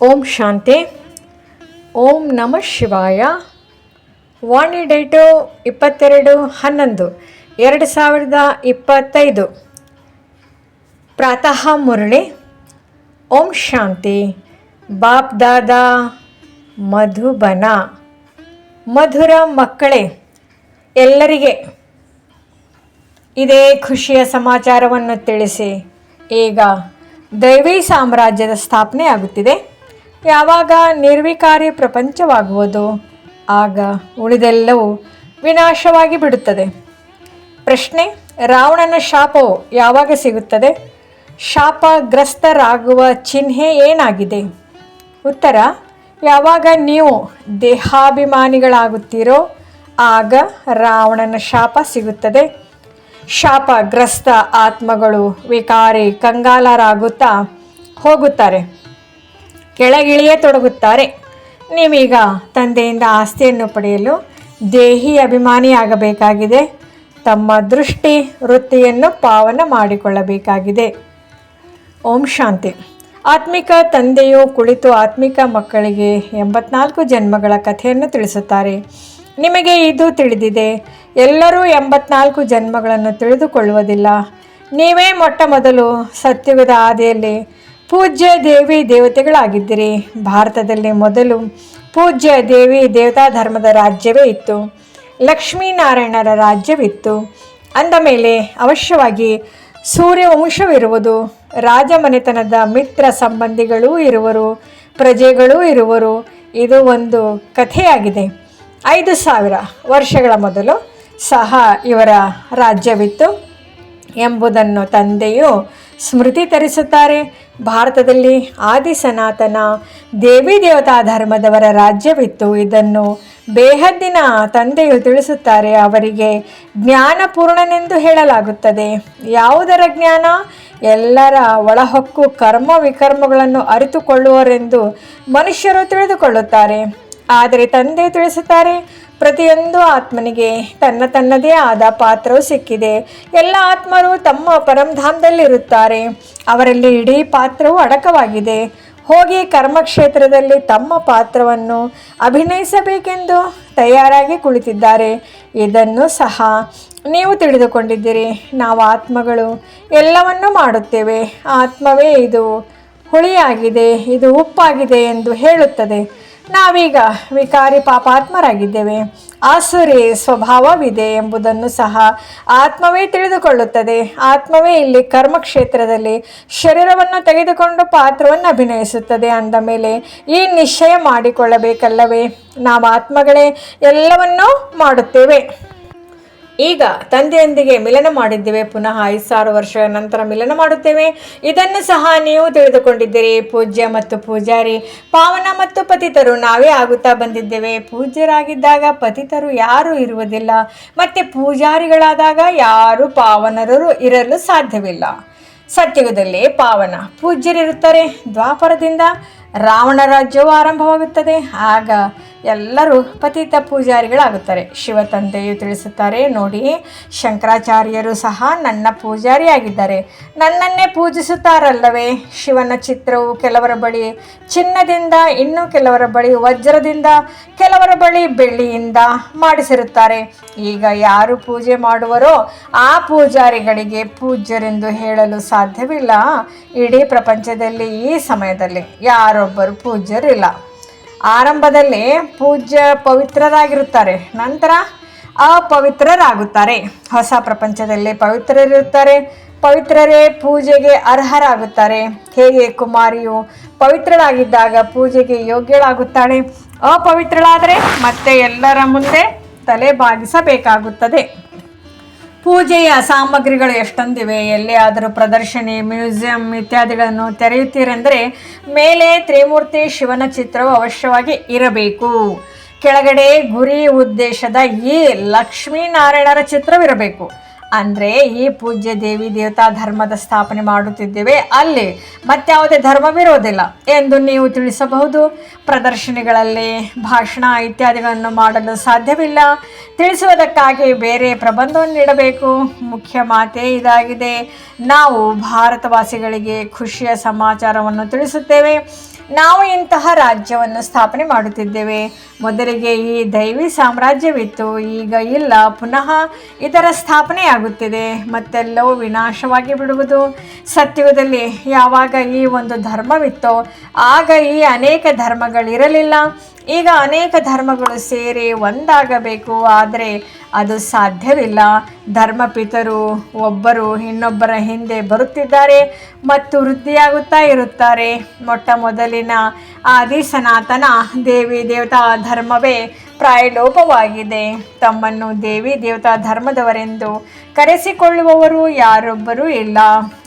ಓಂ ಶಾಂತಿ, ಓಂ ನಮಃ ಶಿವಾಯ. ವಾಣಿ ಡೇಟು ಇಪ್ಪತ್ತೆರಡು ಹನ್ನೊಂದು, ಎರಡು ಸಾವಿರದ ಇಪ್ಪತ್ತೈದು. ಪ್ರಾತಃ ಮುರಳಿ, ಓಂ ಶಾಂತಿ, ಬಾಪ್ ದಾದಾ, ಮಧುಬನ. ಮಧುರ ಮಕ್ಕಳೇ, ಎಲ್ಲರಿಗೆ ಇದೇ ಖುಷಿಯ ಸಮಾಚಾರವನ್ನು ತಿಳಿಸಿ, ಈಗ ದೈವಿ ಸಾಮ್ರಾಜ್ಯದ ಸ್ಥಾಪನೆ ಆಗುತ್ತಿದೆ ಯಾವಾಗ ನಿರ್ವಿಕಾರಿ ಪ್ರಪಂಚವಾಗುವುದು? ಆಗ ಉಳಿದೆಲ್ಲವೂ ವಿನಾಶವಾಗಿ ಬಿಡುತ್ತದೆ. ಪ್ರಶ್ನೆ, ರಾವಣನ ಶಾಪವು ಯಾವಾಗ ಸಿಗುತ್ತದೆ? ಶಾಪಗ್ರಸ್ತರಾಗುವ ಚಿಹ್ನೆ ಏನಾಗಿದೆ? ಉತ್ತರ, ಯಾವಾಗ ನೀವು ದೇಹಾಭಿಮಾನಿಗಳಾಗುತ್ತೀರೋ, ಆಗ ರಾವಣನ ಶಾಪ ಸಿಗುತ್ತದೆ. ಶಾಪಗ್ರಸ್ತ ಆತ್ಮಗಳು ವಿಕಾರಿ ಕಂಗಾಲರಾಗುತ್ತಾ ಹೋಗುತ್ತಾರೆ. ಕೆಳಗಿಳಿಯತೊಡಗುತ್ತಾರೆ ನೀವೀಗ ತಂದೆಯಿಂದ ಆಸ್ತಿಯನ್ನು ಪಡೆಯಲು ದೇಹಿ ಅಭಿಮಾನಿಯಾಗಬೇಕಾಗಿದೆ. ತಮ್ಮ ದೃಷ್ಟಿ, ವೃತ್ತಿಯನ್ನು ಪಾವನ ಮಾಡಿಕೊಳ್ಳಬೇಕಾಗಿದೆ. ಓಂ ಶಾಂತಿ. ಆತ್ಮಿಕ ತಂದೆಯು ಕುಳಿತು ಆತ್ಮಿಕ ಮಕ್ಕಳಿಗೆ ಎಂಬತ್ನಾಲ್ಕು ಜನ್ಮಗಳ ಕಥೆಯನ್ನು ತಿಳಿಸುತ್ತಾರೆ. ನಿಮಗೆ ಇದು ತಿಳಿದಿದೆ, ಎಲ್ಲರೂ ಎಂಬತ್ನಾಲ್ಕು ಜನ್ಮಗಳನ್ನು ತಿಳಿದುಕೊಳ್ಳುವುದಿಲ್ಲ. ನೀವೇ ಮೊಟ್ಟ ಮೊದಲು ಸತ್ಯುಗದ ಆದಿಯಲ್ಲಿ ಪೂಜ್ಯ ದೇವಿ ದೇವತೆಗಳಾಗಿದ್ದಿರಿ. ಭಾರತದಲ್ಲಿ ಮೊದಲು ಪೂಜ್ಯ ದೇವಿ ದೇವತಾ ಧರ್ಮದ ರಾಜ್ಯವೇ ಇತ್ತು. ಲಕ್ಷ್ಮೀನಾರಾಯಣರ ರಾಜ್ಯವಿತ್ತು. ಅಂದ ಮೇಲೆ ಅವಶ್ಯವಾಗಿ ಸೂರ್ಯವಂಶವಿರುವುದು, ರಾಜಮನೆತನದ ಮಿತ್ರ ಸಂಬಂಧಿಗಳೂ ಇರುವರು, ಪ್ರಜೆಗಳೂ ಇರುವರು. ಇದು ಒಂದು ಕಥೆಯಾಗಿದೆ. ಐದು ಸಾವಿರ ವರ್ಷಗಳ ಮೊದಲು ಸಹ ಇವರ ರಾಜ್ಯವಿತ್ತು. ಎಂಬುದನ್ನು ತಂದೆಯು ಸ್ಮೃತಿ ತರಿಸುತ್ತಾರೆ. ಭಾರತದಲ್ಲಿ ಆದಿ ಸನಾತನ ದೇವಿ ದೇವತಾ ಧರ್ಮದವರ ರಾಜ್ಯವಿತ್ತು. ಇದನ್ನು ಬೇಹದ್ದಿನ ತಂದೆಯು ತಿಳಿಸುತ್ತಾರೆ. ಅವರಿಗೆ ಜ್ಞಾನಪೂರ್ಣನೆಂದು ಹೇಳಲಾಗುತ್ತದೆ. ಯಾವುದರ ಜ್ಞಾನ? ಎಲ್ಲರ ಒಳಹೊಕ್ಕು ಕರ್ಮ ವಿಕರ್ಮಗಳನ್ನು ಅರಿತುಕೊಳ್ಳುವರೆಂದು ಮನುಷ್ಯರು ತಿಳಿದುಕೊಳ್ಳುತ್ತಾರೆ. ಆದರೆ ತಂದೆ ತಿಳಿಸುತ್ತಾರೆ ಪ್ರತಿಯೊಂದು ಆತ್ಮನಿಗೆ ತನ್ನ ತನ್ನದೇ ಆದ ಪಾತ್ರವು ಸಿಕ್ಕಿದೆ. ಎಲ್ಲ ಆತ್ಮರು ತಮ್ಮ ಪರಂಧಾಮದಲ್ಲಿರುತ್ತಾರೆ ಅವರಲ್ಲಿ ಇಡೀ ಪಾತ್ರವು ಅಡಕವಾಗಿದೆ. ಹೋಗಿ ಕರ್ಮಕ್ಷೇತ್ರದಲ್ಲಿ ತಮ್ಮ ಪಾತ್ರವನ್ನು ಅಭಿನಯಿಸಬೇಕೆಂದು ತಯಾರಾಗಿ ಕುಳಿತಿದ್ದಾರೆ. ಇದನ್ನು ಸಹ ನೀವು ತಿಳಿದುಕೊಂಡಿದ್ದೀರಿ. ನಾವು ಆತ್ಮಗಳು ಎಲ್ಲವನ್ನೂ ಮಾಡುತ್ತೇವೆ. ಆತ್ಮವೇ ಇದು ಹುಳಿಯಾಗಿದೆ, ಇದು ಉಪ್ಪಾಗಿದೆ ಎಂದು ಹೇಳುತ್ತದೆ. ನಾವೀಗ ವಿಕಾರಿ ಪಾಪಾತ್ಮರಾಗಿದ್ದೇವೆ. ಆಸುರಿ ಸ್ವಭಾವವಿದೆ ಎಂಬುದನ್ನು ಸಹ ಆತ್ಮವೇ ತಿಳಿದುಕೊಳ್ಳುತ್ತದೆ. ಆತ್ಮವೇ ಇಲ್ಲಿ ಕರ್ಮಕ್ಷೇತ್ರದಲ್ಲಿ ಶರೀರವನ್ನು ತೆಗೆದುಕೊಂಡು ಪಾತ್ರವನ್ನು ಅಭಿನಯಿಸುತ್ತದೆ ಅಂದ ಮೇಲೆ ಈ ನಿಶ್ಚಯ ಮಾಡಿಕೊಳ್ಳಬೇಕಲ್ಲವೇ? ನಾವು ಆತ್ಮಗಳೇ ಎಲ್ಲವನ್ನೂ ಮಾಡುತ್ತೇವೆ. ಈಗ ತಂದೆಯೊಂದಿಗೆ ಮಿಲನ ಮಾಡಿದ್ದೇವೆ, ಪುನಃ ಐದು ವರ್ಷಗಳ ನಂತರ ಮಿಲನ ಮಾಡುತ್ತೇವೆ. ಇದನ್ನು ಸಹ ನೀವು ತಿಳಿದುಕೊಂಡಿದ್ದೀರಿ. ಪೂಜ್ಯ ಮತ್ತು ಪೂಜಾರಿ, ಪಾವನ ಮತ್ತು ಪತಿತರು ನಾವೇ ಆಗುತ್ತಾ ಬಂದಿದ್ದೇವೆ. ಪೂಜ್ಯರಾಗಿದ್ದಾಗ ಪತಿತರು ಯಾರೂ ಇರುವುದಿಲ್ಲ. ಮತ್ತು ಪೂಜಾರಿಗಳಾದಾಗ ಯಾರು ಪಾವನರರು ಇರಲು ಸಾಧ್ಯವಿಲ್ಲ. ಸತ್ಯುಗದಲ್ಲಿ ಪಾವನ ಪೂಜ್ಯರಿರುತ್ತಾರೆ. ದ್ವಾಪರದಿಂದ ರಾವಣ ರಾಜ್ಯವು ಆರಂಭವಾಗುತ್ತದೆ. ಆಗ ಎಲ್ಲರೂ ಪತಿತ ಪೂಜಾರಿಗಳಾಗುತ್ತಾರೆ. ಶಿವ ತಂದೆಯು ತಿಳಿಸುತ್ತಾರೆ, ನೋಡಿ, ಶಂಕರಾಚಾರ್ಯರು ಸಹ ನನ್ನ ಪೂಜಾರಿಯಾಗಿದ್ದಾರೆ. ನನ್ನನ್ನೇ ಪೂಜಿಸುತ್ತಾರಲ್ಲವೇ? ಶಿವನ ಚಿತ್ರವು ಕೆಲವರ ಬಳಿ ಚಿನ್ನದಿಂದ, ಇನ್ನು ಕೆಲವರ ಬಳಿ ವಜ್ರದಿಂದ, ಕೆಲವರ ಬಳಿ ಬೆಳ್ಳಿಯಿಂದ ಮಾಡಿಸಿರುತ್ತಾರೆ. ಈಗ ಯಾರು ಪೂಜೆ ಮಾಡುವರೋ ಆ ಪೂಜಾರಿಗಳಿಗೆ ಪೂಜ್ಯರೆಂದು ಹೇಳಲು ಸಾಧ್ಯವಿಲ್ಲ. ಇಡೀ ಪ್ರಪಂಚದಲ್ಲಿ ಈ ಸಮಯದಲ್ಲಿ ಯಾರೊಬ್ಬರು ಪೂಜ್ಯರಿಲ್ಲ. ಆರಂಭದಲ್ಲಿ ಪೂಜ್ಯ ಪವಿತ್ರರಾಗಿರುತ್ತಾರೆ. ನಂತರ ಅಪವಿತ್ರರಾಗುತ್ತಾರೆ. ಹೊಸ ಪ್ರಪಂಚದಲ್ಲಿ ಪವಿತ್ರರಿರುತ್ತಾರೆ. ಪವಿತ್ರರೇ ಪೂಜೆಗೆ ಅರ್ಹರಾಗುತ್ತಾರೆ. ಹೇಗೆ ಕುಮಾರಿಯು ಪವಿತ್ರಳಾಗಿದ್ದಾಗ ಪೂಜೆಗೆ ಯೋಗ್ಯಳಾಗುತ್ತಾಳೆ? ಅಪವಿತ್ರಳಾದರೆ ಮತ್ತೆ ಎಲ್ಲರ ಮುಂದೆ ತಲೆ ಬಾಗಿಸಬೇಕಾಗುತ್ತದೆ. ಪೂಜೆಯ ಸಾಮಗ್ರಿಗಳು ಎಷ್ಟೊಂದಿವೆ, ಎಲ್ಲಿಯಾದರೂ ಪ್ರದರ್ಶನಿ, ಮ್ಯೂಸಿಯಂ ಇತ್ಯಾದಿಗಳನ್ನು ತೆರೆಯುತ್ತೀರೆಂದರೆ ಮೇಲೆ ತ್ರಿಮೂರ್ತಿ ಶಿವನ ಚಿತ್ರವು ಅವಶ್ಯವಾಗಿ ಇರಬೇಕು. ಕೆಳಗಡೆ ಗುರಿ ಉದ್ದೇಶದ ಈ ಲಕ್ಷ್ಮೀನಾರಾಯಣರ ಚಿತ್ರವಿರಬೇಕು. ಅಂದರೆ ಈ ಪೂಜ್ಯ ದೇವಿ ದೇವತಾ ಧರ್ಮದ ಸ್ಥಾಪನೆ ಮಾಡುತ್ತಿದ್ದೇವೆ ಅಲ್ಲಿ ಮತ್ತಾವುದೇ ಧರ್ಮವಿರೋದಿಲ್ಲ ಎಂದು ನೀವು ತಿಳಿಸಬಹುದು. ಪ್ರದರ್ಶನಿಗಳಲ್ಲಿ ಭಾಷಣ ಇತ್ಯಾದಿಗಳನ್ನು ಮಾಡಲು ಸಾಧ್ಯವಿಲ್ಲ. ತಿಳಿಸುವುದಕ್ಕಾಗಿ ಬೇರೆ ಪ್ರಬಂಧವನ್ನು ನೀಡಬೇಕು. ಮುಖ್ಯ ಮಾತೇ ಇದಾಗಿದೆ. ನಾವು ಭಾರತವಾಸಿಗಳಿಗೆ ಖುಷಿಯ ಸಮಾಚಾರವನ್ನು ತಿಳಿಸುತ್ತೇವೆ. ನಾವು ಇಂತಹ ರಾಜ್ಯವನ್ನು ಸ್ಥಾಪನೆ ಮಾಡುತ್ತಿದ್ದೇವೆ. ಮೊದಲಿಗೆ ಈ ದೈವಿ ಸಾಮ್ರಾಜ್ಯವಿತ್ತು, ಈಗ ಇಲ್ಲ, ಪುನಃ ಇದರ ಸ್ಥಾಪನೆಯಾಗುತ್ತಿದೆ. ಮತ್ತೆಲ್ಲವೂ ವಿನಾಶವಾಗಿ ಬಿಡುವುದು. ಸತ್ಯುಗದಲ್ಲಿ ಯಾವಾಗ ಈ ಒಂದು ಧರ್ಮವಿತ್ತೋ, ಆಗ ಈ ಅನೇಕ ಧರ್ಮಗಳಿರಲಿಲ್ಲ ಈಗ ಅನೇಕ ಧರ್ಮಗಳು ಸೇರಿ ಒಂದಾಗಬೇಕು, ಆದರೆ ಅದು ಸಾಧ್ಯವಿಲ್ಲ. ಧರ್ಮಪಿತರು ಒಬ್ಬರು ಇನ್ನೊಬ್ಬರ ಹಿಂದೆ ಬರುತ್ತಿದ್ದಾರೆ ಮತ್ತು ವೃದ್ಧಿಯಾಗುತ್ತಾ ಇರುತ್ತಾರೆ. ಮೊಟ್ಟ ಮೊದಲಿನ ಆದಿ ಸನಾತನ ದೇವಿ ದೇವತಾ ಧರ್ಮವೇ ಪ್ರಾಯಲೋಪವಾಗಿದೆ. ತಮ್ಮನ್ನು ದೇವಿ ದೇವತಾ ಧರ್ಮದವರೆಂದು ಕರೆಸಿಕೊಳ್ಳುವವರು ಯಾರೊಬ್ಬರೂ ಇಲ್ಲ.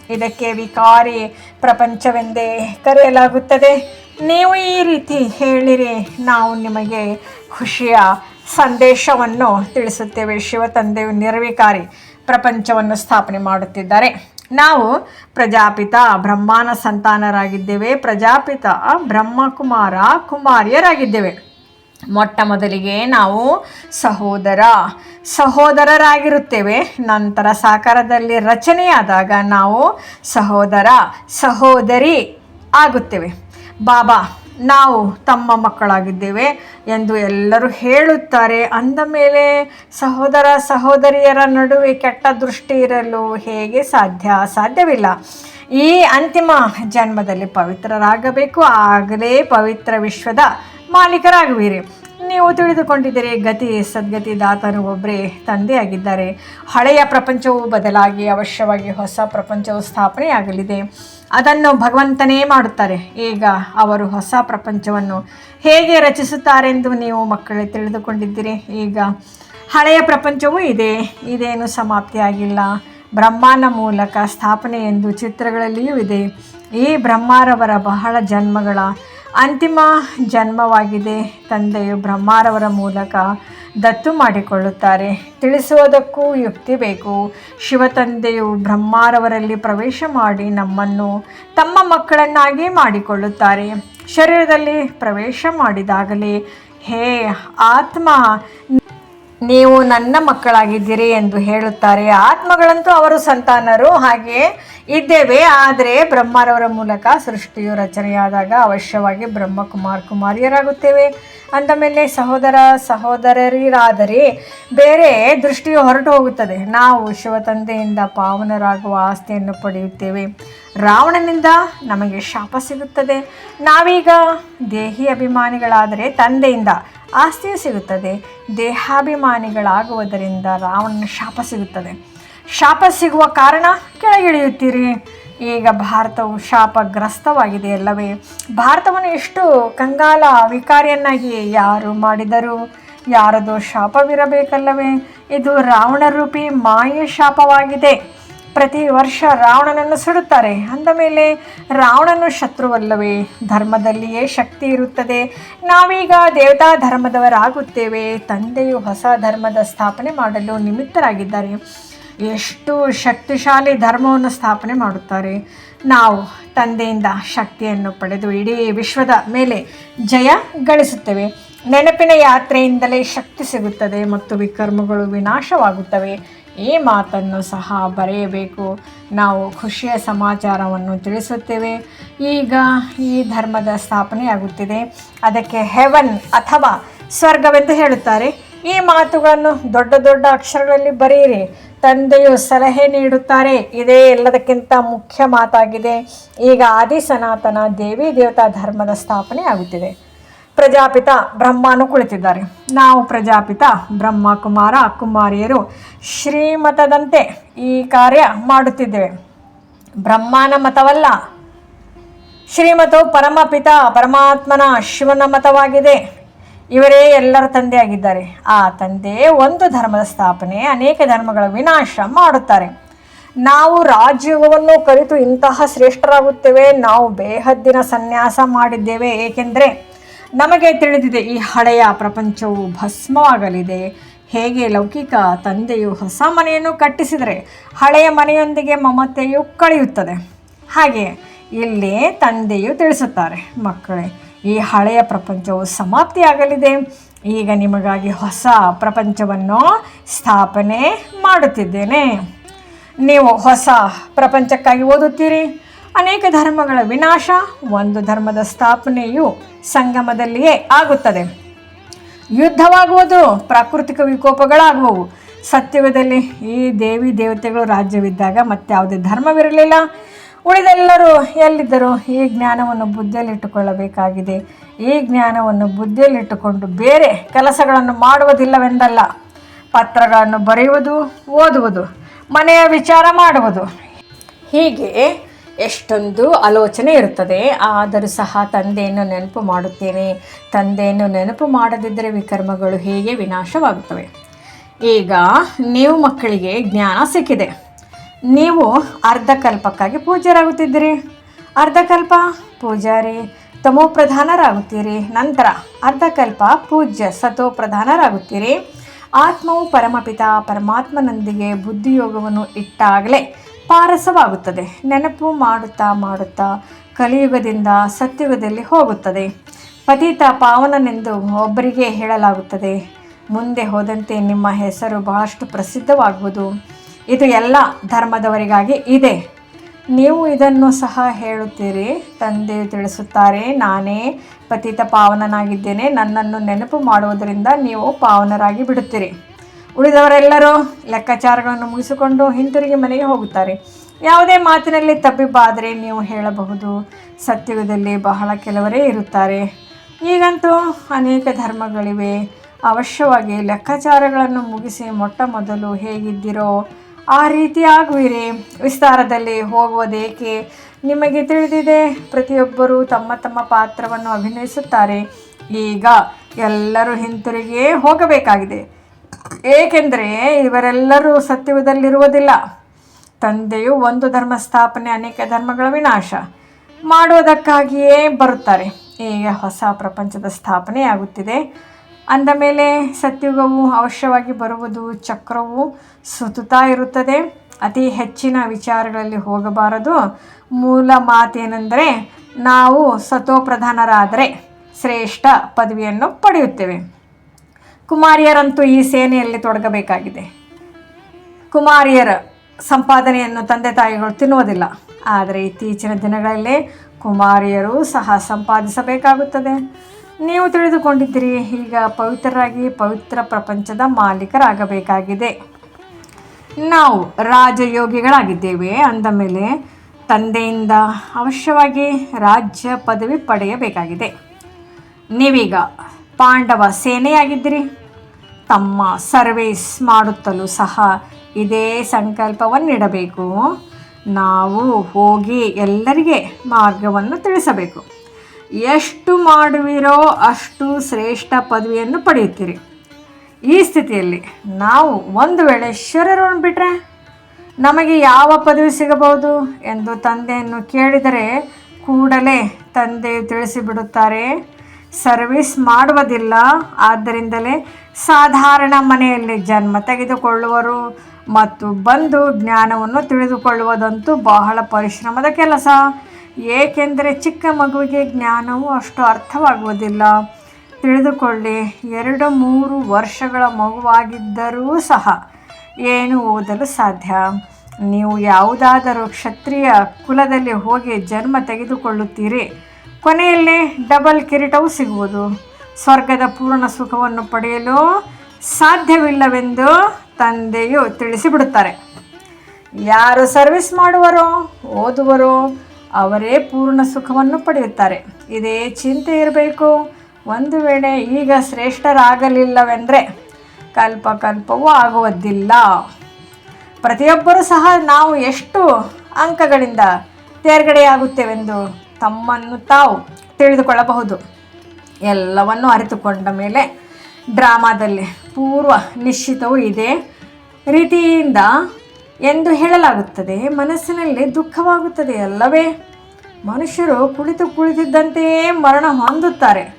ಇದಕ್ಕೆ ವಿಕಾರಿ ಪ್ರಪಂಚವೆಂದೇ ಕರೆಯಲಾಗುತ್ತದೆ. ನೀವು ಈ ರೀತಿ ಹೇಳಿರಿ, ನಾವು ನಿಮಗೆ ಖುಷಿಯ ಸಂದೇಶವನ್ನು ತಿಳಿಸುತ್ತೇವೆ. ಶಿವತಂದೆಯು ನಿರ್ವಿಕಾರಿ ಪ್ರಪಂಚವನ್ನು ಸ್ಥಾಪನೆ ಮಾಡುತ್ತಿದ್ದಾರೆ. ನಾವು ಪ್ರಜಾಪಿತ ಬ್ರಹ್ಮಾನ ಸಂತಾನರಾಗಿದ್ದೇವೆ. ಪ್ರಜಾಪಿತ ಬ್ರಹ್ಮಕುಮಾರ ಕುಮಾರಿಯರಾಗಿದ್ದೇವೆ. ಮೊಟ್ಟ ಮೊದಲಿಗೆ ನಾವು ಸಹೋದರ, ಸಹೋದರರಾಗಿರುತ್ತೇವೆ. ನಂತರ ಸಾಕಾರದಲ್ಲಿ ರಚನೆಯಾದಾಗ ನಾವು ಸಹೋದರ, ಸಹೋದರಿ ಆಗುತ್ತೇವೆ. ಬಾಬಾ, ನಾವು ತಮ್ಮ ಮಕ್ಕಳಾಗಿದ್ದೇವೆ ಎಂದು ಎಲ್ಲರೂ ಹೇಳುತ್ತಾರೆ. ಅಂದ ಮೇಲೆ ಸಹೋದರ, ಸಹೋದರಿಯರ ನಡುವೆ ಕೆಟ್ಟ ದೃಷ್ಟಿ ಇರಲು ಹೇಗೆ ಸಾಧ್ಯ? ಸಾಧ್ಯವಿಲ್ಲ. ಈ ಅಂತಿಮ ಜನ್ಮದಲ್ಲಿ ಪವಿತ್ರರಾಗಬೇಕು. ಆಗಲೇ ಪವಿತ್ರ ವಿಶ್ವದ ಮಾಲೀಕರಾಗುವಿರಿ. ನೀವು ತಿಳಿದುಕೊಂಡಿದ್ದೀರಿ, ಗತಿ ಸದ್ಗತಿ ದಾತನು ಒಬ್ಬರೇ ತಂದೆಯಾಗಿದ್ದಾರೆ. ಹಳೆಯ ಪ್ರಪಂಚವು ಬದಲಾಗಿ ಅವಶ್ಯವಾಗಿ ಹೊಸ ಪ್ರಪಂಚವು ಸ್ಥಾಪನೆಯಾಗಲಿದೆ. ಅದನ್ನು ಭಗವಂತನೇ ಮಾಡುತ್ತಾರೆ. ಈಗ ಅವರು ಹೊಸ ಪ್ರಪಂಚವನ್ನು ಹೇಗೆ ರಚಿಸುತ್ತಾರೆಂದು ನೀವು ಮಕ್ಕಳೇ ತಿಳಿದುಕೊಂಡಿದ್ದೀರಿ. ಈಗ ಹಳೆಯ ಪ್ರಪಂಚವೂ ಇದೆ. ಇದೇನು ಸಮಾಪ್ತಿಯಾಗಿಲ್ಲ. ಬ್ರಹ್ಮನ ಮೂಲಕ ಸ್ಥಾಪನೆ ಎಂದು ಚಿತ್ರಗಳಲ್ಲಿಯೂ ಇದೆ. ಈ ಬ್ರಹ್ಮಾರವರ ಬಹಳ ಜನ್ಮಗಳ ಅಂತಿಮ ಜನ್ಮವಾಗಿದೆ. ತಂದೆಯು ಬ್ರಹ್ಮಾರವರ ಮೂಲಕ ದತ್ತು ಮಾಡಿಕೊಳ್ಳುತ್ತಾರೆ. ತಿಳಿಸುವುದಕ್ಕೂ ಯುಕ್ತಿ ಬೇಕು. ಶಿವತಂದೆಯು ಬ್ರಹ್ಮಾರವರಲ್ಲಿ ಪ್ರವೇಶ ಮಾಡಿ ನಮ್ಮನ್ನು ತಮ್ಮ ಮಕ್ಕಳನ್ನಾಗಿ ಮಾಡಿಕೊಳ್ಳುತ್ತಾರೆ. ಶರೀರದಲ್ಲಿ ಪ್ರವೇಶ ಮಾಡಿದಾಗಲೇ, ಹೇ ಆತ್ಮ ನೀವು ನನ್ನ ಮಕ್ಕಳಾಗಿದ್ದೀರಿ ಎಂದು ಹೇಳುತ್ತಾರೆ. ಆತ್ಮಗಳಂತೂ ಅವರು ಸಂತಾನರು. ಹಾಗೆ ಇದ್ದೇವೆ. ಆದರೆ ಬ್ರಹ್ಮರವರ ಮೂಲಕ ಸೃಷ್ಟಿಯು ರಚನೆಯಾದಾಗ ಅವಶ್ಯವಾಗಿ ಬ್ರಹ್ಮಕುಮಾರ್ ಕುಮಾರಿಯರಾಗುತ್ತೇವೆ. ಅಂದಮೇಲೆ ಸಹೋದರ ಸಹೋದರರಿರಾದರೆ ಬೇರೆ ದೃಷ್ಟಿಯು ಹೊರಟು ಹೋಗುತ್ತದೆ. ನಾವು ಶಿವತಂದೆಯಿಂದ ಪಾವನರಾಗುವ ಆಸ್ತಿಯನ್ನು ಪಡೆಯುತ್ತೇವೆ. ರಾವಣನಿಂದ ನಮಗೆ ಶಾಪ ಸಿಗುತ್ತದೆ. ನಾವೀಗ ದೇಹಿ ಅಭಿಮಾನಿಗಳಾದರೆ ತಂದೆಯಿಂದ ಆಸ್ತಿಯು ಸಿಗುತ್ತದೆ. ದೇಹಾಭಿಮಾನಿಗಳಾಗುವುದರಿಂದ ರಾವಣನ ಶಾಪ ಸಿಗುತ್ತದೆ. ಶಾಪ ಸಿಗುವ ಕಾರಣ ಕೆಳಗಿಳಿಯುತ್ತೀರಿ. ಈಗ ಭಾರತವು ಶಾಪಗ್ರಸ್ತವಾಗಿದೆ ಅಲ್ಲವೇ? ಭಾರತವನ್ನು ಎಷ್ಟು ಕಂಗಾಲ ವಿಕಾರಿಯನ್ನಾಗಿ ಯಾರು ಮಾಡಿದರು? ಯಾರದೋ ಶಾಪವಿರಬೇಕಲ್ಲವೇ? ಇದು ರಾವಣರೂಪಿ ಮಾಯ ಶಾಪವಾಗಿದೆ. ಪ್ರತಿ ವರ್ಷ ರಾವಣನನ್ನು ಸುಡುತ್ತಾರೆ. ಅಂದ ಮೇಲೆ ರಾವಣನು ಶತ್ರುವಲ್ಲವೇ? ಧರ್ಮದಲ್ಲಿಯೇ ಶಕ್ತಿ ಇರುತ್ತದೆ. ನಾವೀಗ ದೇವತಾ ಧರ್ಮದವರಾಗುತ್ತೇವೆ. ತಂದೆಯು ಹೊಸ ಧರ್ಮದ ಸ್ಥಾಪನೆ ಮಾಡಲು ನಿಮಿತ್ತರಾಗಿದ್ದಾರೆ. ಎಷ್ಟು ಶಕ್ತಿಶಾಲಿ ಧರ್ಮವನ್ನು ಸ್ಥಾಪನೆ ಮಾಡುತ್ತಾರೆ. ನಾವು ತಂದೆಯಿಂದ ಶಕ್ತಿಯನ್ನು ಪಡೆದು ಇಡೀ ವಿಶ್ವದ ಮೇಲೆ ಜಯ ಗಳಿಸುತ್ತೇವೆ. ನೆನಪಿನ ಯಾತ್ರೆಯಿಂದಲೇ ಶಕ್ತಿ ಸಿಗುತ್ತದೆ ಮತ್ತು ವಿಕರ್ಮಗಳು ವಿನಾಶವಾಗುತ್ತವೆ. ಈ ಮಾತನ್ನು ಸಹ ಬರೆಯಬೇಕು. ನಾವು ಖುಷಿಯ ಸಮಾಚಾರವನ್ನು ತಿಳಿಸುತ್ತೇವೆ. ಈಗ ಈ ಧರ್ಮದ ಸ್ಥಾಪನೆಯಾಗುತ್ತಿದೆ. ಅದಕ್ಕೆ ಹೆವನ್ ಅಥವಾ ಸ್ವರ್ಗವೆಂದು ಹೇಳುತ್ತಾರೆ. ಈ ಮಾತುಗಳನ್ನು ದೊಡ್ಡ ದೊಡ್ಡ ಅಕ್ಷರಗಳಲ್ಲಿ ಬರೆಯಿರಿ. ತಂದೆಯು ಸಲಹೆ ನೀಡುತ್ತಾರೆ. ಇದೇ ಎಲ್ಲದಕ್ಕಿಂತ ಮುಖ್ಯ ಮಾತಾಗಿದೆ. ಈಗ ಆದಿ ಸನಾತನ ದೇವಿ ದೇವತಾ ಧರ್ಮದ ಸ್ಥಾಪನೆ ಆಗುತ್ತಿದೆ ಪ್ರಜಾಪಿತ ಬ್ರಹ್ಮನು ಕುಳಿತಿದ್ದಾರೆ. ನಾವು ಪ್ರಜಾಪಿತ ಬ್ರಹ್ಮ ಕುಮಾರ ಕುಮಾರಿಯರು ಶ್ರೀಮತದಂತೆ ಈ ಕಾರ್ಯ ಮಾಡುತ್ತಿದ್ದೇವೆ. ಬ್ರಹ್ಮನ ಮತವಲ್ಲ ಶ್ರೀಮತವು ಪರಮಪಿತ ಪರಮಾತ್ಮನ ಶಿವನ ಮತವಾಗಿದೆ. ಇವರೇ ಎಲ್ಲರ ತಂದೆಯಾಗಿದ್ದಾರೆ. ಆ ತಂದೆ ಒಂದು ಧರ್ಮದ ಸ್ಥಾಪನೆ, ಅನೇಕ ಧರ್ಮಗಳ ವಿನಾಶ ಮಾಡುತ್ತಾರೆ. ನಾವು ರಾಜ್ಯವನ್ನು ಕಲಿತು ಇಂತಹ ಶ್ರೇಷ್ಠರಾಗುತ್ತೇವೆ. ನಾವು ಬೇಹದ್ದಿನ ಸನ್ಯಾಸ ಮಾಡಿದ್ದೇವೆ. ಏಕೆಂದರೆ ನಮಗೆ ತಿಳಿದಿದೆ ಈ ಹಳೆಯ ಪ್ರಪಂಚವು ಭಸ್ಮವಾಗಲಿದೆ. ಹೇಗೆ ಲೌಕಿಕ ತಂದೆಯು ಹೊಸ ಮನೆಯನ್ನು ಕಟ್ಟಿಸಿದರೆ ಹಳೆಯ ಮನೆಯೊಂದಿಗೆ ಮಮತೆಯು ಕಳೆಯುತ್ತದೆ? ಹಾಗೆ ಇಲ್ಲಿ ತಂದೆಯು ತಿಳಿಸುತ್ತಾರೆ, ಮಕ್ಕಳೇ, ಈ ಹಳೆಯ ಪ್ರಪಂಚವು ಸಮಾಪ್ತಿಯಾಗಲಿದೆ. ಈಗ ನಿಮಗಾಗಿ ಹೊಸ ಪ್ರಪಂಚವನ್ನು ಸ್ಥಾಪನೆ ಮಾಡುತ್ತಿದ್ದೇನೆ. ನೀವು ಹೊಸ ಪ್ರಪಂಚಕ್ಕಾಗಿ ಓದುತ್ತೀರಿ. ಅನೇಕ ಧರ್ಮಗಳ ವಿನಾಶ, ಒಂದು ಧರ್ಮದ ಸ್ಥಾಪನೆಯು ಸಂಗಮದಲ್ಲಿಯೇ ಆಗುತ್ತದೆ. ಯುದ್ಧವಾಗುವುದು, ಪ್ರಾಕೃತಿಕ ವಿಕೋಪಗಳಾಗುವವು. ಸತ್ಯವದಲ್ಲಿ ಈ ದೇವಿ ದೇವತೆಗಳು ರಾಜ್ಯವಿದ್ದಾಗ ಮತ್ತೆ ಯಾವುದೇ ಧರ್ಮವಿರಲಿಲ್ಲ. ಉಳಿದೆಲ್ಲರೂ ಎಲ್ಲಿದ್ದರೂ ಈ ಜ್ಞಾನವನ್ನು ಬುದ್ಧಿಯಲ್ಲಿಟ್ಟುಕೊಳ್ಳಬೇಕಾಗಿದೆ. ಈ ಜ್ಞಾನವನ್ನು ಬುದ್ಧಿಯಲ್ಲಿಟ್ಟುಕೊಂಡು ಬೇರೆ ಕೆಲಸಗಳನ್ನು ಮಾಡುವುದಿಲ್ಲವೆಂದಲ್ಲ. ಪತ್ರಗಳನ್ನು ಬರೆಯುವುದು, ಓದುವುದು, ಮನೆಯ ವಿಚಾರ ಮಾಡುವುದು. ಹೀಗೆ ಎಷ್ಟೊಂದು ಆಲೋಚನೆ ಇರುತ್ತದೆ. ಆದರೂ ಸಹ ತಂದೆಯನ್ನು ನೆನಪು ಮಾಡುತ್ತೇನೆ. ತಂದೆಯನ್ನು ನೆನಪು ಮಾಡದಿದ್ದರೆ ವಿಕರ್ಮಗಳು ಹೇಗೆ ವಿನಾಶವಾಗುತ್ತವೆ? ಈಗ ನೀವು ಮಕ್ಕಳಿಗೆ ಜ್ಞಾನ ಸಿಕ್ಕಿದೆ. ನೀವು ಅರ್ಧಕಲ್ಪಕ್ಕಾಗಿ ಪೂಜ್ಯರಾಗುತ್ತಿದ್ದೀರಿ. ಅರ್ಧಕಲ್ಪ ಪೂಜಾರಿ ತಮೋ ಪ್ರಧಾನರಾಗುತ್ತೀರಿ ನಂತರ ಅರ್ಧಕಲ್ಪ ಪೂಜ್ಯ ಸತೋ ಪ್ರಧಾನರಾಗುತ್ತೀರಿ ಆತ್ಮವು ಪರಮಪಿತ, ಪರಮಾತ್ಮನೊಂದಿಗೆ ಬುದ್ಧಿಯೋಗವನ್ನು ಇಟ್ಟಾಗಲೇ ಪಾರಸವಾಗುತ್ತದೆ. ನೆನಪು ಮಾಡುತ್ತಾ ಮಾಡುತ್ತಾ ಕಲಿಯುಗದಿಂದ ಸತ್ಯುಗದಲ್ಲಿ ಹೋಗುತ್ತದೆ. ಪತೀತ ಪಾವನನೆಂದು ಒಬ್ಬರಿಗೆ ಹೇಳಲಾಗುತ್ತದೆ. ಮುಂದೆ ಹೋದಂತೆ ನಿಮ್ಮ ಹೆಸರು ಬಹಳಷ್ಟು ಪ್ರಸಿದ್ಧವಾಗುವುದು. ಇದು ಎಲ್ಲ ಧರ್ಮದವರಿಗಾಗಿ ಇದೆ. ನೀವು ಇದನ್ನು ಸಹ ಹೇಳುತ್ತೀರಿ. ತಂದೆ ತಿಳಿಸುತ್ತಾರೆ, ನಾನೇ ಪತಿತ ಪಾವನನಾಗಿದ್ದೇನೆ. ನನ್ನನ್ನು ನೆನಪು ಮಾಡುವುದರಿಂದ ನೀವು ಪಾವನರಾಗಿ ಬಿಡುತ್ತೀರಿ. ಉಳಿದವರೆಲ್ಲರೂ ಲೆಕ್ಕಾಚಾರಗಳನ್ನು ಮುಗಿಸಿಕೊಂಡು ಹಿಂತಿರುಗಿ ಮನೆಗೆ ಹೋಗುತ್ತಾರೆ. ಯಾವುದೇ ಮಾತಿನಲ್ಲಿ ತಬ್ಬಿಬ್ಬಾದರೆ ನೀವು ಹೇಳಬಹುದು ಸತ್ಯುಗದಲ್ಲಿ ಬಹಳ ಕೆಲವರೇ ಇರುತ್ತಾರೆ. ಈಗಂತೂ ಅನೇಕ ಧರ್ಮಗಳಿವೆ. ಅವಶ್ಯವಾಗಿ ಲೆಕ್ಕಾಚಾರಗಳನ್ನು ಮುಗಿಸಿ ಮೊಟ್ಟ ಮೊದಲು ಹೇಗಿದ್ದೀರೋ ಆ ರೀತಿ ಆಗುವಿರಿ. ವಿಸ್ತಾರದಲ್ಲಿ ಹೋಗುವುದೇಕೆ? ನಿಮಗೆ ತಿಳಿದಿದೆ, ಪ್ರತಿಯೊಬ್ಬರೂ ತಮ್ಮ ತಮ್ಮ ಪಾತ್ರವನ್ನು ಅಭಿನಯಿಸುತ್ತಾರೆ. ಈಗ ಎಲ್ಲರೂ ಹಿಂತಿರುಗಿಯೇ ಹೋಗಬೇಕಾಗಿದೆ. ಏಕೆಂದರೆ ಇವರೆಲ್ಲರೂ ಸತ್ಯದಲ್ಲಿರುವುದಿಲ್ಲ ತಂದೆಯು ಒಂದು ಧರ್ಮ ಸ್ಥಾಪನೆ ಅನೇಕ ಧರ್ಮಗಳ ವಿನಾಶ ಮಾಡುವುದಕ್ಕಾಗಿಯೇ ಬರುತ್ತಾರೆ. ಈಗ ಹೊಸ ಪ್ರಪಂಚದ ಸ್ಥಾಪನೆ ಆಗುತ್ತಿದೆ. ಅಂದ ಮೇಲೆ ಸತ್ಯುಗವು ಅವಶ್ಯವಾಗಿ ಬರುವುದು ಚಕ್ರವು ಸುತ್ತುತ್ತಾ ಇರುತ್ತದೆ. ಅತಿ ಹೆಚ್ಚಿನ ವಿಚಾರಗಳಲ್ಲಿ ಹೋಗಬಾರದು. ಮೂಲ ಮಾತೇನೆಂದರೆ ನಾವು ಸತೋಪ್ರಧಾನರಾದರೆ ಶ್ರೇಷ್ಠ ಪದವಿಯನ್ನು ಪಡೆಯುತ್ತೇವೆ. ಕುಮಾರಿಯರಂತೂ ಈ ಸೇನೆಯಲ್ಲಿ ತೊಡಗಬೇಕಾಗಿದೆ. ಕುಮಾರಿಯರ ಸಂಪಾದನೆಯನ್ನು ತಂದೆ ತಾಯಿಗಳು ತಿನ್ನುವುದಿಲ್ಲ. ಆದರೆ ಇತ್ತೀಚಿನ ದಿನಗಳಲ್ಲಿ ಕುಮಾರಿಯರು ಸಹ ಸಂಪಾದಿಸಬೇಕಾಗುತ್ತದೆ. ನೀವು ತಿಳಿದುಕೊಂಡಿದ್ದೀರಿ, ಈಗ ಪವಿತ್ರರಾಗಿ ಪವಿತ್ರ ಪ್ರಪಂಚದ ಮಾಲೀಕರಾಗಬೇಕಾಗಿದೆ. ನಾವು ರಾಜಯೋಗಿಗಳಾಗಿದ್ದೇವೆ, ಅಂದ ಮೇಲೆ ತಂದೆಯಿಂದ ಅವಶ್ಯವಾಗಿ ರಾಜ್ಯ ಪದವಿ ಪಡೆಯಬೇಕಾಗಿದೆ. ನೀವೀಗ ಪಾಂಡವ ಸೇನೆಯಾಗಿದ್ದೀರಿ. ತಮ್ಮ ಸರ್ವೀಸ್ ಮಾಡುತ್ತಲೂ ಸಹ ಇದೇ ಸಂಕಲ್ಪವನ್ನಿಡಬೇಕು. ನಾವು ಹೋಗಿ ಎಲ್ಲರಿಗೆ ಮಾರ್ಗವನ್ನು ತಿಳಿಸಬೇಕು. ಎಷ್ಟು ಮಾಡುವಿರೋ ಅಷ್ಟು ಶ್ರೇಷ್ಠ ಪದವಿಯನ್ನು ಪಡೆಯುತ್ತೀರಿ. ಈ ಸ್ಥಿತಿಯಲ್ಲಿ ನಾವು ಒಂದು ವೇಳೆ ಶರೀರವನ್ನು ಬಿಟ್ಟರೆ ನಮಗೆ ಯಾವ ಪದವಿ ಸಿಗಬಹುದು ಎಂದು ತಂದೆಯನ್ನು ಕೇಳಿದರೆ ಕೂಡಲೇ ತಂದೆ ತಿಳಿಸಿಬಿಡುತ್ತಾರೆ, ಸರ್ವಿಸ್ ಮಾಡುವುದಿಲ್ಲ, ಆದ್ದರಿಂದಲೇ ಸಾಧಾರಣ ಮನೆಯಲ್ಲಿ ಜನ್ಮ ತೆಗೆದುಕೊಳ್ಳುವರು ಮತ್ತು ಬಂದು ಜ್ಞಾನವನ್ನು ತಿಳಿದುಕೊಳ್ಳುವುದಂತೂ ಬಹಳ ಪರಿಶ್ರಮದ ಕೆಲಸ. ಏಕೆಂದರೆ ಚಿಕ್ಕ ಮಗುವಿಗೆ ಜ್ಞಾನವು ಅಷ್ಟು ಅರ್ಥವಾಗುವುದಿಲ್ಲ. ತಿಳಿದುಕೊಳ್ಳಿ, ಎರಡು ಮೂರು ವರ್ಷಗಳ ಮಗುವಾಗಿದ್ದರೂ ಸಹ ಏನು ಓದಲು ಸಾಧ್ಯ. ನೀವು ಯಾವುದಾದರೂ ಕ್ಷತ್ರಿಯ ಕುಲದಲ್ಲಿ ಹೋಗಿ ಜನ್ಮ ತೆಗೆದುಕೊಳ್ಳುತ್ತೀರಿ. ಕೊನೆಯಲ್ಲಿ ಡಬಲ್ ಕಿರೀಟವು ಸಿಗುವುದು. ಸ್ವರ್ಗದ ಪೂರ್ಣ ಸುಖವನ್ನು ಪಡೆಯಲು ಸಾಧ್ಯವಿಲ್ಲವೆಂದು ತಂದೆಯು ತಿಳಿಸಿಬಿಡುತ್ತಾರೆ. ಯಾರು ಸರ್ವಿಸ್ ಮಾಡುವರು, ಓದುವರು, ಅವರೇ ಪೂರ್ಣ ಸುಖವನ್ನು ಪಡೆಯುತ್ತಾರೆ. ಇದೇ ಚಿಂತೆ ಇರಬೇಕು. ಒಂದು ವೇಳೆ ಈಗ ಶ್ರೇಷ್ಠರಾಗಲಿಲ್ಲವೆಂದರೆ ಕಲ್ಪ ಕಲ್ಪವೂ ಆಗುವುದಿಲ್ಲ. ಪ್ರತಿಯೊಬ್ಬರೂ ಸಹ ನಾವು ಎಷ್ಟು ಅಂಕಗಳಿಂದ ತೇರ್ಗಡೆಯಾಗುತ್ತೇವೆಂದು ತಮ್ಮನ್ನು ತಾವು ತಿಳಿದುಕೊಳ್ಳಬಹುದು. ಎಲ್ಲವನ್ನು ಅರಿತುಕೊಂಡ ಮೇಲೆ ಡ್ರಾಮಾದಲ್ಲಿ ಪೂರ್ವ ನಿಶ್ಚಿತವೂ ಇದೆ ರೀತಿಯಿಂದ ಎಂದು ಹೇಳಲಾಗುತ್ತದೆ. ಮನಸ್ಸಿನಲ್ಲಿ ದುಃಖವಾಗುತ್ತದೆ ಅಲ್ಲವೇ? ಮನುಷ್ಯರು ಕುಳಿತು ಕುಳಿತಿದ್ದಂತೆಯೇ ಮರಣ ಹೊಂದುತ್ತಾರೆ.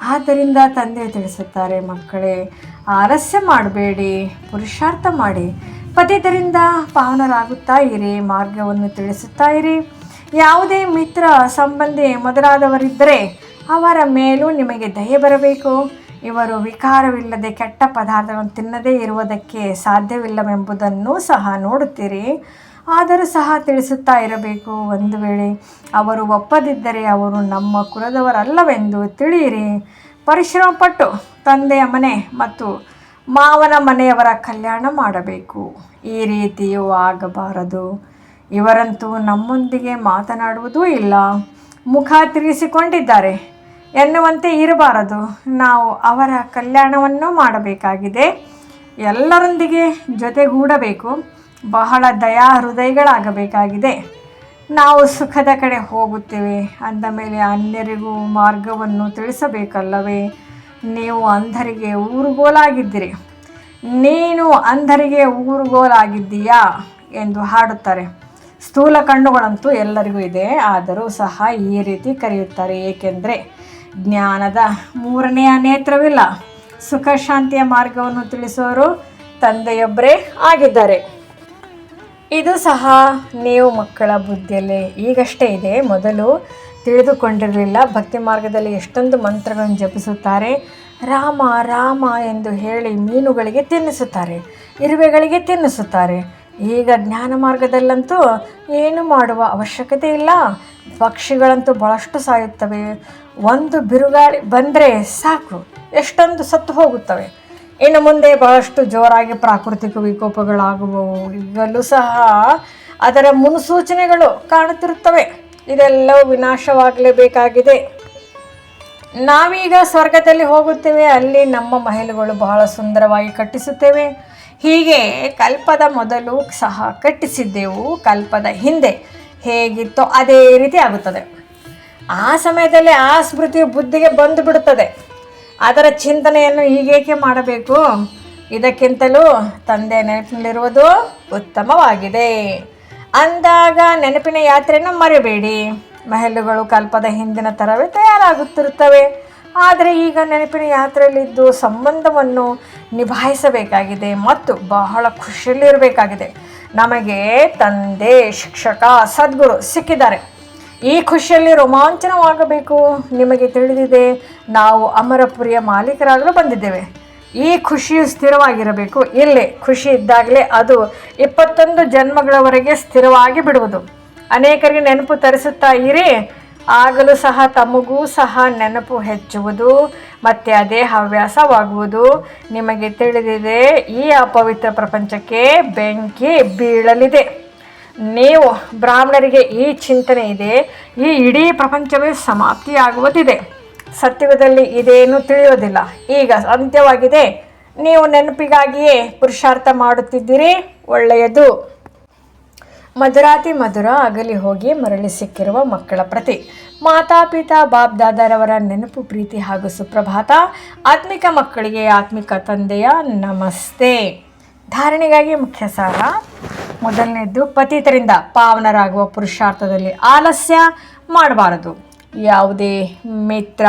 ಆದ್ದರಿಂದ ತಂದೆ ತಿಳಿಸುತ್ತಾರೆ, ಮಕ್ಕಳೇ, ಆಲಸ್ಯ ಮಾಡಬೇಡಿ, ಪುರುಷಾರ್ಥ ಮಾಡಿ. ಪತಿತರಿಂದ ಪಾವನರಾಗುತ್ತಾ ಇರಿ, ಮಾರ್ಗವನ್ನು ತಿಳಿಸುತ್ತಾ ಇರಿ. ಯಾವುದೇ ಮಿತ್ರ, ಸಂಬಂಧಿ ಮೊದಲಾದವರಿದ್ದರೆ ಅವರ ಮೇಲೂ ನಿಮಗೆ ದಯೆ ಬರಬೇಕು. ಇವರು ವಿಕಾರವಿಲ್ಲದೆ ಕೆಟ್ಟ ಪದಾರ್ಥಗಳನ್ನು ತಿನ್ನದೇ ಇರುವುದಕ್ಕೆ ಸಾಧ್ಯವಿಲ್ಲವೆಂಬುದನ್ನು ಸಹ ನೋಡುತ್ತೀರಿ. ಆದರೂ ಸಹ ತಿಳಿಸುತ್ತಾ ಇರಬೇಕು. ಒಂದು ವೇಳೆ ಅವರು ಒಪ್ಪದಿದ್ದರೆ ಅವರು ನಮ್ಮ ಕುಲದವರಲ್ಲವೆಂದು ತಿಳಿಯಿರಿ. ಪರಿಶ್ರಮಪಟ್ಟು ತಂದೆಯ ಮನೆ ಮತ್ತು ಮಾವನ ಮನೆಯವರ ಕಲ್ಯಾಣ ಮಾಡಬೇಕು. ಈ ರೀತಿಯೂ ಆಗಬಾರದು. ಇವರಂತೂ ನಮ್ಮೊಂದಿಗೆ ಮಾತನಾಡುವುದೂ ಇಲ್ಲ. ಮುಖ ತಿರುಗಿಸಿಕೊಂಡಿದ್ದಾರೆ. ಎನ್ನುವಂತೆ ಇರಬಾರದು. ನಾವು ಅವರ ಕಲ್ಯಾಣವನ್ನು ಮಾಡಬೇಕಾಗಿದೆ. ಎಲ್ಲರೊಂದಿಗೆ ಜೊತೆಗೂಡಬೇಕು. ಬಹಳ ದಯಾ ಹೃದಯಗಳಾಗಬೇಕಾಗಿದೆ. ನಾವು ಸುಖದ ಕಡೆ ಹೋಗುತ್ತೇವೆ. ಅಂದ ಮೇಲೆ ಅನ್ಯರಿಗೂ ಮಾರ್ಗವನ್ನು ತಿಳಿಸಬೇಕಲ್ಲವೇ? ನೀವು ಅಂಧರಿಗೆ ಊರುಗೋಲಾಗಿದ್ದೀರಿ. ನೀನು ಅಂಧರಿಗೆ ಊರುಗೋಲಾಗಿದ್ದೀಯಾ? ಎಂದು ಹಾಡುತ್ತಾರೆ. ಸ್ಥೂಲ ಕಣ್ಣುಗಳಂತೂ ಎಲ್ಲರಿಗೂ ಇದೆ. ಆದರೂ ಸಹ ಈ ರೀತಿ ಕರೆಯುತ್ತಾರೆ. ಏಕೆಂದರೆ ಜ್ಞಾನದ ಮೂರನೆಯ ನೇತ್ರವಿಲ್ಲ. ಸುಖ, ಶಾಂತಿಯ ಮಾರ್ಗವನ್ನು ತಿಳಿಸುವರು ತಂದೆಯೊಬ್ಬರೇ ಆಗಿದ್ದಾರೆ. ಇದು ಸಹ ನೀವು ಮಕ್ಕಳ ಬುದ್ಧಿಯಲ್ಲಿ ಈಗಷ್ಟೇ ಇದೆ. ಮೊದಲು ತಿಳಿದುಕೊಂಡಿರಲಿಲ್ಲ. ಭಕ್ತಿ ಮಾರ್ಗದಲ್ಲಿ ಎಷ್ಟೊಂದು ಮಂತ್ರಗಳನ್ನು ಜಪಿಸುತ್ತಾರೆ. ರಾಮ ರಾಮ ಎಂದು ಹೇಳಿ ಮೀನುಗಳಿಗೆ ತಿನ್ನಿಸುತ್ತಾರೆ. ಇರುವೆಗಳಿಗೆ ತಿನ್ನಿಸುತ್ತಾರೆ. ಈಗ ಜ್ಞಾನ ಮಾರ್ಗದಲ್ಲಂತೂ ಏನು ಮಾಡುವ ಅವಶ್ಯಕತೆ ಇಲ್ಲ. ಪಕ್ಷಿಗಳಂತೂ ಭಾಳಷ್ಟು ಸಾಯುತ್ತವೆ. ಒಂದು ಬಿರುಗಾಳಿ ಬಂದರೆ ಸಾಕು. ಎಷ್ಟೊಂದು ಸತ್ತು ಹೋಗುತ್ತವೆ. ಇನ್ನು ಮುಂದೆ ಬಹಳಷ್ಟು ಜೋರಾಗಿ ಪ್ರಾಕೃತಿಕ ವಿಕೋಪಗಳಾಗುವವು. ಈಗಲೂ ಸಹ ಅದರ ಮುನ್ಸೂಚನೆಗಳು ಕಾಣುತ್ತಿರುತ್ತವೆ. ಇದೆಲ್ಲವೂ ವಿನಾಶವಾಗಲೇಬೇಕಾಗಿದೆ. ನಾವೀಗ ಸ್ವರ್ಗದಲ್ಲಿ ಹೋಗುತ್ತೇವೆ. ಅಲ್ಲಿ ನಮ್ಮ ಮಹಿಳೆಗಳು ಬಹಳ ಸುಂದರವಾಗಿ ಕಟ್ಟಿಸುತ್ತೇವೆ. ಹೀಗೆ ಕಲ್ಪದ ಮೊದಲು ಸಹ ಕಟ್ಟಿಸಿದ್ದೆವು ಕಲ್ಪದ ಹಿಂದೆ ಹೇಗಿತ್ತೋ ಅದೇ ರೀತಿ ಆಗುತ್ತದೆ. ಆ ಸಮಯದಲ್ಲಿ ಆ ಸ್ಮೃತಿಯು ಬುದ್ಧಿಗೆ ಬಂದು ಬಿಡುತ್ತದೆ. ಅದರ ಚಿಂತನೆಯನ್ನು ಹೀಗೇಕೆ ಮಾಡಬೇಕು? ಇದಕ್ಕಿಂತಲೂ ತಂದೆ ನೆನಪಿನಲ್ಲಿರುವುದು ಉತ್ತಮವಾಗಿದೆ. ಅಂದಾಗ ನೆನಪಿನ ಯಾತ್ರೆಯನ್ನು ಮರೆಯಬೇಡಿ ಮಹಲುಗಳು ಕಲ್ಪದ ಹಿಂದಿನ ಥರವೇ ತಯಾರಾಗುತ್ತಿರುತ್ತವೆ. ಆದರೆ ಈಗ ನೆನಪಿನ ಯಾತ್ರೆಯಲ್ಲಿದ್ದು ಸಂಬಂಧವನ್ನು ನಿಭಾಯಿಸಬೇಕಾಗಿದೆ ಮತ್ತು ಬಹಳ ಖುಷಿಯಲ್ಲಿರಬೇಕಾಗಿದೆ. ನಮಗೆ ತಂದೆ, ಶಿಕ್ಷಕ, ಸದ್ಗುರು ಸಿಕ್ಕಿದ್ದಾರೆ. ಈ ಖುಷಿಯಲ್ಲಿ ರೋಮಾಂಚನವಾಗಬೇಕು. ನಿಮಗೆ ತಿಳಿದಿದೆ, ನಾವು ಅಮರಪುರಿಯ ಮಾಲೀಕರಾಗಲು ಬಂದಿದ್ದೇವೆ. ಈ ಖುಷಿಯು ಸ್ಥಿರವಾಗಿರಬೇಕು. ಇಲ್ಲೇ ಖುಷಿ ಇದ್ದಾಗಲೇ ಅದು ಇಪ್ಪತ್ತೊಂದು ಜನ್ಮಗಳವರೆಗೆ ಸ್ಥಿರವಾಗಿ ಬಿಡುವುದು. ಅನೇಕರಿಗೆ ನೆನಪು ತರಿಸುತ್ತಾ ಇರಿ. ಆಗಲೂ ಸಹ ತಮಗೂ ಸಹ ನೆನಪು ಹೆಚ್ಚುವುದು, ಮತ್ತು ಅದೇ ಹವ್ಯಾಸವಾಗುವುದು. ನಿಮಗೆ ತಿಳಿದಿದೆ, ಈ ಅಪವಿತ್ರ ಪ್ರಪಂಚಕ್ಕೆ ಬೆಂಕಿ ಬೀಳಲಿದೆ. ನೀವು ಬ್ರಾಹ್ಮಣರಿಗೆ ಈ ಚಿಂತನೆ ಇದೆ, ಈ ಇಡೀ ಪ್ರಪಂಚವೇ ಸಮಾಪ್ತಿಯಾಗುವುದಿದೆ. ಸತ್ಯದಲ್ಲಿ ಇದೇನು ತಿಳಿಯೋದಿಲ್ಲ. ಈಗ ಅಂತ್ಯವಾಗಿದೆ. ನೀವು ನೆನಪಿಗಾಗಿಯೇ ಪುರುಷಾರ್ಥ ಮಾಡುತ್ತಿದ್ದೀರಿ, ಒಳ್ಳೆಯದು. ಮಧುರಾತಿ ಮಧುರ ಅಗಲಿ ಹೋಗಿ ಮರಳಿ ಸಿಕ್ಕಿರುವ ಮಕ್ಕಳ ಪ್ರತಿ. ಮಾತಾಪಿತಾ ಬಾಬ್ ದಾದಾರವರ ನೆನಪು, ಪ್ರೀತಿ ಹಾಗೂ ಸುಪ್ರಭಾತ. ಆತ್ಮಿಕ ಮಕ್ಕಳಿಗೆ ಆತ್ಮಿಕ ತಂದೆಯ ನಮಸ್ತೆ. ಧಾರಣೆಗಾಗಿ ಮುಖ್ಯ ಸಾರ. ಮೊದಲನೇದ್ದು, ಪತಿತರಿಂದ ಪಾವನರಾಗುವ ಪುರುಷಾರ್ಥದಲ್ಲಿ ಆಲಸ್ಯ ಮಾಡಬಾರದು. ಯಾವುದೇ ಮಿತ್ರ,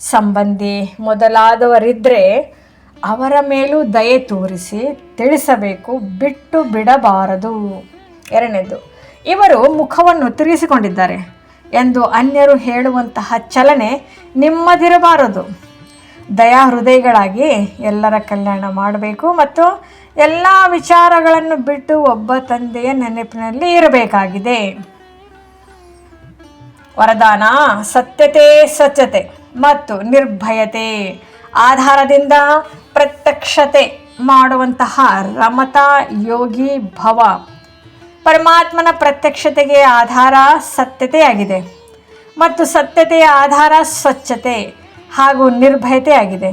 ಸಂಬಂಧಿ ಮೊದಲಾದವರಿದ್ದರೆ ಅವರ ಮೇಲೂ ದಯೆ ತೋರಿಸಿ ತಿಳಿಸಬೇಕು, ಬಿಟ್ಟು ಬಿಡಬಾರದು. ಎರಡನೇದು, ಇವರು ಮುಖವನ್ನು ತಿರುಗಿಸಿಕೊಂಡಿದ್ದಾರೆ ಎಂದು ಅನ್ಯರು ಹೇಳುವಂತಹ ಚಲನೆ ನಿಮ್ಮದಿರಬಾರದು. ದಯಾ ಹೃದಯಗಳಾಗಿ ಎಲ್ಲರ ಕಲ್ಯಾಣ ಮಾಡಬೇಕು ಮತ್ತು ಎಲ್ಲ ವಿಚಾರಗಳನ್ನು ಬಿಟ್ಟು ಒಬ್ಬ ತಂದೆಯ ನೆನಪಿನಲ್ಲಿ ಇರಬೇಕಾಗಿದೆ. ವರದಾನ, ಸತ್ಯತೆ, ಸ್ವಚ್ಛತೆ ಮತ್ತು ನಿರ್ಭಯತೆ, ಆಧಾರದಿಂದ ಪ್ರತ್ಯಕ್ಷತೆ ಮಾಡುವಂತಹ ರಮತಾ ಯೋಗಿ ಭವ. ಪರಮಾತ್ಮನ ಪ್ರತ್ಯಕ್ಷತೆಗೆ ಆಧಾರ ಸತ್ಯತೆಯಾಗಿದೆ ಮತ್ತು ಸತ್ಯತೆಯ ಆಧಾರ ಸ್ವಚ್ಛತೆ ಹಾಗೂ ನಿರ್ಭಯತೆ ಆಗಿದೆ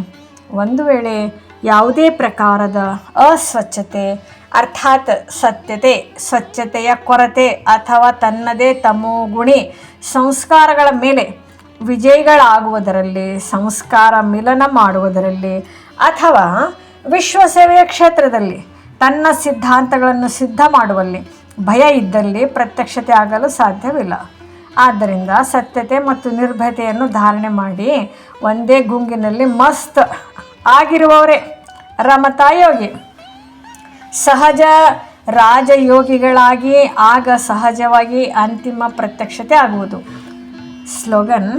ಒಂದು ವೇಳೆ ಯಾವುದೇ ಪ್ರಕಾರದ ಅಸ್ವಚ್ಛತೆ, ಅರ್ಥಾತ್ ಸತ್ಯತೆ, ಸ್ವಚ್ಛತೆಯ ಕೊರತೆ ಅಥವಾ ತನ್ನದೇ ತಮೋಗುಣಿ ಸಂಸ್ಕಾರಗಳ ಮೇಲೆ ವಿಜಯಗಳಾಗುವುದರಲ್ಲಿ, ಸಂಸ್ಕಾರ ಮಿಲನ ಮಾಡುವುದರಲ್ಲಿ ಅಥವಾ ವಿಶ್ವಸೇವೆಯ ಕ್ಷೇತ್ರದಲ್ಲಿ ತನ್ನ ಸಿದ್ಧಾಂತಗಳನ್ನು ಸಿದ್ಧ ಮಾಡುವಲ್ಲಿ ಭಯ ಇದ್ದಲ್ಲಿ ಪ್ರತ್ಯಕ್ಷತೆ ಆಗಲು ಸಾಧ್ಯವಿಲ್ಲ. ಆದ್ದರಿಂದ ಸತ್ಯತೆ ಮತ್ತು ನಿರ್ಭಯತೆಯನ್ನು ಧಾರಣೆ ಮಾಡಿ ಒಂದೇ ಗುಂಗಿನಲ್ಲಿ ಮಸ್ತ್ ಆಗಿರುವವರೇ ರಮತಾಯೋಗಿ ಸಹಜ ರಾಜಯೋಗಿಗಳಾಗಿ ಆಗ ಸಹಜವಾಗಿ ಅಂತಿಮ ಪ್ರತ್ಯಕ್ಷತೆ ಆಗುವುದು. ಸ್ಲೋಗನ್,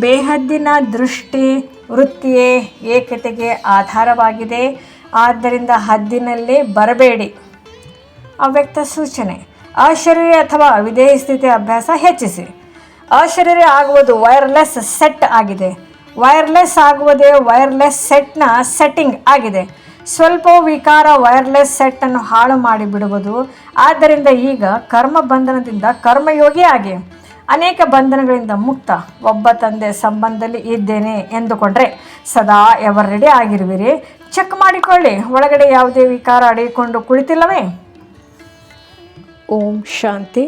ಬೇಹದ್ದಿನ ದೃಷ್ಟಿ ವೃತ್ತಿಯೇ ಏಕತೆಗೆ ಆಧಾರವಾಗಿದೆ. ಆದ್ದರಿಂದ ಹದ್ದಿನಲ್ಲಿ ಬರಬೇಡಿ. ಅವ್ಯಕ್ತ ಸೂಚನೆ. ಅಶರೀರಿ ಅಥವಾ ವಿಧೇಯ ಸ್ಥಿತಿ ಅಭ್ಯಾಸ ಹೆಚ್ಚಿಸಿ. ಅಶರೀರಿ ಆಗುವುದು ವೈರ್ಲೆಸ್ ಸೆಟ್ ಆಗಿದೆ. ವೈರ್ಲೆಸ್ ಆಗುವುದೇ ವೈರ್ಲೆಸ್ ಸೆಟ್ನ ಸೆಟ್ಟಿಂಗ್ ಆಗಿದೆ. ಸ್ವಲ್ಪ ವಿಕಾರ ವೈರ್ಲೆಸ್ ಸೆಟ್ಟನ್ನು ಹಾಳು ಮಾಡಿಬಿಡುವುದು. ಆದ್ದರಿಂದ ಈಗ ಕರ್ಮ ಬಂಧನದಿಂದ ಕರ್ಮಯೋಗಿ ಆಗಿ. ಅನೇಕ ಬಂಧನಗಳಿಂದ ಮುಕ್ತ. ಒಬ್ಬ ತಂದೆ ಸಂಬಂಧದಲ್ಲಿ ಇದ್ದೇನೆ ಎಂದುಕೊಂಡ್ರೆ ಸದಾ ಎವರ್ ರೆಡಿ ಆಗಿರುವಿರಿ. ಚೆಕ್ ಮಾಡಿಕೊಳ್ಳಿ. ಒಳಗಡೆ ಯಾವುದೇ ವಿಕಾರ ಅಡಿಕೊಂಡು ಕುಳಿತಿಲ್ಲವೇ? ಓಂ ಶಾಂತಿ